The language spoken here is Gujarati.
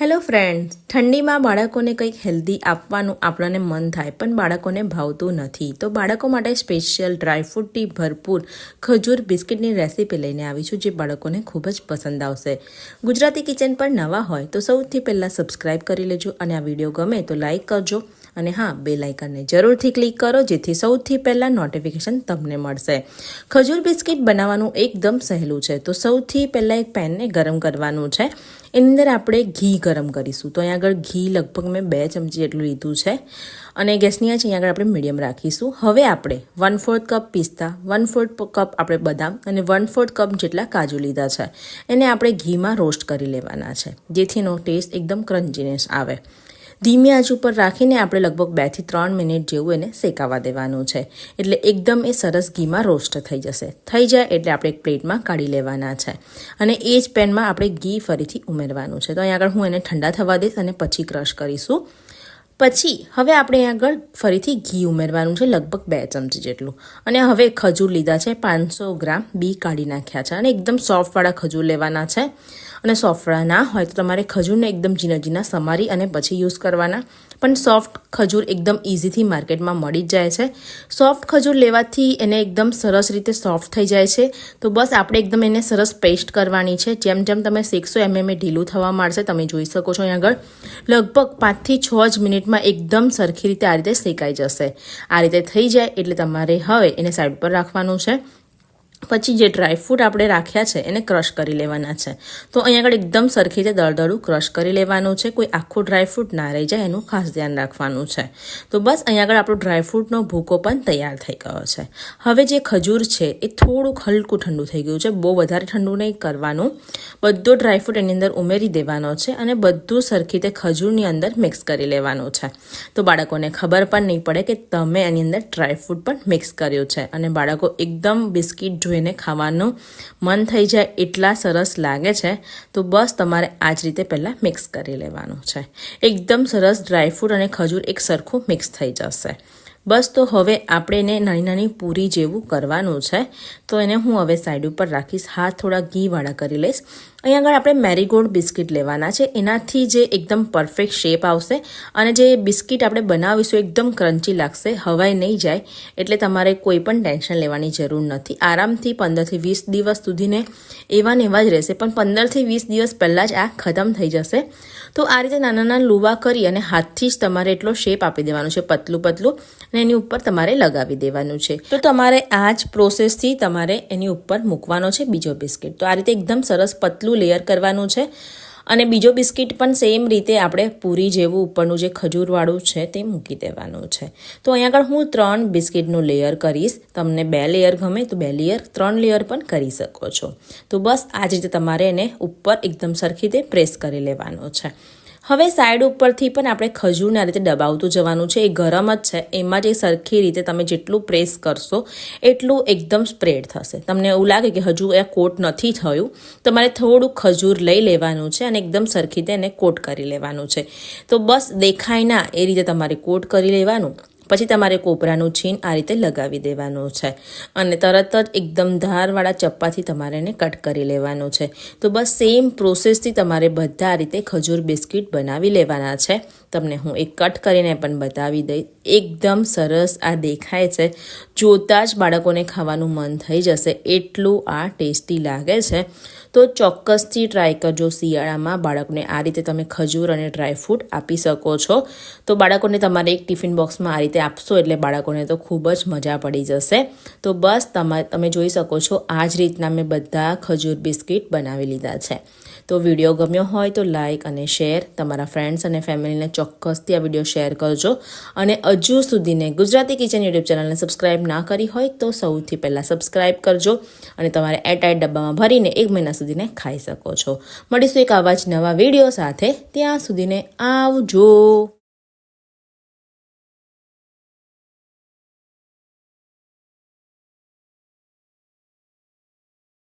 હેલો ફ્રેન્ડ ઠંડીમાં બાળકોને કંઈક હેલ્ધી આપવાનું આપણને મન થાય, પણ બાળકોને ભાવતું નથી. તો બાળકો માટે સ્પેશિયલ ડ્રાયફ્રૂટથી ભરપૂર ખજૂર બિસ્કિટની રેસીપી લઈને આવી છું, જે બાળકોને ખૂબ જ પસંદ આવશે. ગુજરાતી કિચન પર નવા હોય તો સૌથી પહેલાં સબસ્ક્રાઈબ કરી લેજો અને આ વીડિયો ગમે તો લાઈક કરજો. અને હા, બે લાઇકનને જરૂરથી ક્લિક કરો, જેથી સૌથી પહેલાં નોટિફિકેશન તમને મળશે. ખજૂર બિસ્કિટ બનાવવાનું એકદમ સહેલું છે. તો સૌથી પહેલાં એક પેનને ગરમ કરવાનું છે. એની અંદર આપણે ઘી ગરમ કરીશું. તો અહીંયા આગળ ઘી લગભગ મેં બે ચમચી જેટલું લીધું છે. અને ગેસની આંચ અહીંયા આગળ આપણે મીડિયમ રાખીશું. હવે આપણે વન ફોર્થ કપ પિસ્તા વન ફોર્થ કપ આપણે બદામ અને વન ફોર્થ કપ જેટલા કાજુ લીધા છે. એને આપણે ઘીમાં રોસ્ટ કરી લેવાના છે. જેથી એનો ટેસ્ટ એકદમ ક્રન્ચીનેસ આવે. ધીમી આંચ ઉપર રાખીને આપણે લગભગ બેથી ત્રણ મિનિટ જેવું એને શેકાવા દેવાનું છે. એટલે એકદમ એ સરસ ઘીમાં રોસ્ટ થઈ જશે. થઈ જાય એટલે આપણે એક પ્લેટમાં કાઢી લેવાના છે. અને એ જ પેનમાં આપણે ઘી ફરીથી ઉમેરવાનું છે. તો અહીંયા આગળ હું એને ઠંડા થવા દઈશ અને પછી ક્રશ કરીશું. પછી હવે આપણે આગળ ફરીથી ઘી ઉમેરવાનું છે, લગભગ બે ચમચી જેટલું. અને હવે ખજૂર લીધા છે, પાંચસો ગ્રામ બી કાઢી નાખ્યા છે. અને એકદમ સોફ્ટવાળા ખજૂર લેવાના છે. અને સોફ્ટવાળા ના હોય તો તમારે ખજૂરને એકદમ ઝીણા ઝીણા સમારી અને પછી યુઝ કરવાના. પણ સોફ્ટ ખજૂર એકદમ ઇઝીથી માર્કેટમાં મળી જ જાય છે. સોફ્ટ ખજૂર લેવાથી એને એકદમ સરસ રીતે સોફ્ટ થઈ જાય છે. તો બસ આપણે એકદમ એને સરસ પેસ્ટ કરવાની છે. જેમ જેમ તમે શેકશો એમ એમ ઢીલું થવા માંડશે, તમે જોઈ શકો છો અહીં આગળ. લગભગ પાંચથી છ જ મિનિટમાં એકદમ સરખી રીતે આ રીતે શેકાઈ જશે. આ રીતે થઈ જાય એટલે તમારે હવે એને સાઈડ પર રાખવાનું છે. પછી જે ડ્રાયફ્રૂટ આપણે રાખ્યા છે, એને ક્રશ કરી લેવાના છે. તો અહીં આગળ એકદમ સરખી રીતે દળદળું ક્રશ કરી લેવાનું છે. કોઈ આખું ડ્રાયફ્રૂટ ના રહી જાય એનું ખાસ ધ્યાન રાખવાનું છે. તો બસ અહીં આગળ આપણો ડ્રાયફ્રૂટનો ભૂકો પણ તૈયાર થઈ ગયો છે. હવે જે ખજૂર છે, એ થોડુંક હલકું ઠંડુ થઈ ગયું છે. બહુ વધારે ઠંડુ નહીં કરવાનું. બધો ડ્રાયફ્રૂટ એની અંદર ઉમેરી દેવાનો છે અને બધું સરખી રીતે ખજૂરની અંદર મિક્સ કરી લેવાનું છે. તો બાળકોને ખબર પણ નહીં પડે કે તમે એની અંદર ડ્રાયફ્રૂટ પણ મિક્સ કર્યું છે. અને બાળકો એકદમ બિસ્કિટ જોઈને ખાવાનું મન થઈ જાય એટલા સરસ લાગે છે, તો બસ તમારે આ જ રીતે પહેલાં મિક્સ કરી લેવાનું છે. એકદમ સરસ ડ્રાયફ્રૂટ અને ખજૂર એક સરખું મિક્સ થઈ જશે. બસ તો હવે આપણે એને નાની નાની પૂરી જેવું કરવાનું છે. તો એને હું હવે સાઈડ ઉપર રાખીશ. હાથ થોડા ઘીવાળા કરી લઈશ. અહીંયા આગળ આપણે મેરીગોલ્ડ બિસ્કિટ લેવાના છે. એનાથી જે એકદમ પરફેક્ટ શેપ આવશે અને જે બિસ્કિટ આપણે બનાવીશું એકદમ ક્રન્ચી લાગશે, હવાઈ નહીં જાય, એટલે તમારે કોઈ પણ ટેન્શન લેવાની જરૂર નથી. આરામથી પંદરથી વીસ દિવસ સુધીને એવા ને એવા જ રહેશે. પણ પંદરથી વીસ દિવસ પહેલાં જ આ ખતમ થઈ જશે. તો આ રીતે નાના નાના લુવા કરી અને હાથથી જ તમારે એટલો શેપ આપી દેવાનો છે, પતલું પતલું. એની ઉપર તમારે લગાવી દેવાનું છે. તો તમારે આ જ પ્રોસેસથી તમારે એની ઉપર મૂકવાનો છે બીજો બિસ્કિટ. તો આ રીતે એકદમ સરસ પતલું લેયર કરવાનું છે. અને બીજો બિસ્કિટ પણ સેમ રીતે આપણે પૂરી જેવું ઉપરનું જે ખજૂરવાળું છે તે મૂકી દેવાનું છે. તો અહીંયા આગળ હું ત્રણ બિસ્કિટનું લેયર કરીશ. તમને બે લેયર ગમે તો બે લેયર, ત્રણ લેયર પણ કરી શકો છો. તો બસ આ જ રીતે તમારે એને ઉપર એકદમ સરખી રીતે પ્રેસ કરી લેવાનો છે. હવે સાઈડ ઉપરથી પણ આપણે ખજૂરના રીતે દબાવતું જવાનું છે. એ ગરમ જ છે. એમાં જે સરખી રીતે તમે જેટલું પ્રેસ કરશો, એટલું એકદમ સ્પ્રેડ થશે. તમને એવું લાગે કે હજુ એ કોટ નથી થયું. તમારે થોડું ખજૂર લઈ લેવાનું છે અને એકદમ સરખી રીતે એને કોટ કરી લેવાનું છે. તો બસ દેખાય ના એ રીતે તમારે કોટ કરી લેવાનું. પછી તમારે કોપરાનું છીન આ રીતે લગાવી દેવાનું છે. અને તરત જ એકદમ ધારવાળા ચપ્પાથી તમારે એને કટ કરી લેવાનું છે. તો બસ સેમ પ્રોસેસથી તમારે બધા આ રીતે ખજૂર બિસ્કિટ બનાવી લેવાના છે. તમને હું એક કટ કરીને પણ બતાવી દઈ એકદમ સરસ આ દેખાય છે. જોતાં જ બાળકોને ખાવાનું મન થઈ જશે. એટલું આ ટેસ્ટી લાગે છે. તો ચોક્કસથી ટ્રાય કરજો શિયાળામાં બાળકને. આ રીતે તમે ખજૂર અને ડ્રાયફ્રૂટ આપી શકો છો. તો બાળકોને તમારે એક ટિફિન બોક્સમાં આ રીતે આપશો એટલે બાળકોને તો ખૂબ જ મજા પડી જશે. તો બસ તમે જોઈ શકો છો આ જ રીતના મેં બધા ખજૂર બિસ્કિટ બનાવી લીધા છે. તો વીડિયો ગમ્યો હોય તો લાઇક અને શેર તમારા ફ્રેન્ડ્સ અને ફેમિલીને ચોક્કસથી આ વીડિયો શેર કરજો. અને હજુ સુધીને ગુજરાતી કિચન યુટ્યુબ ચેનલને સબસ્ક્રાઇબ ના કરી હોય તો સૌથી પહેલાં સબસ્ક્રાઇબ કરજો અને તમારે એરટાઈટ ડબ્બામાં ભરીને એક મહિના સુધીને ખાઈ શકો છો. મળીશું એક આવા જ નવા વીડિયો સાથે. ત્યાં સુધીને આવજો.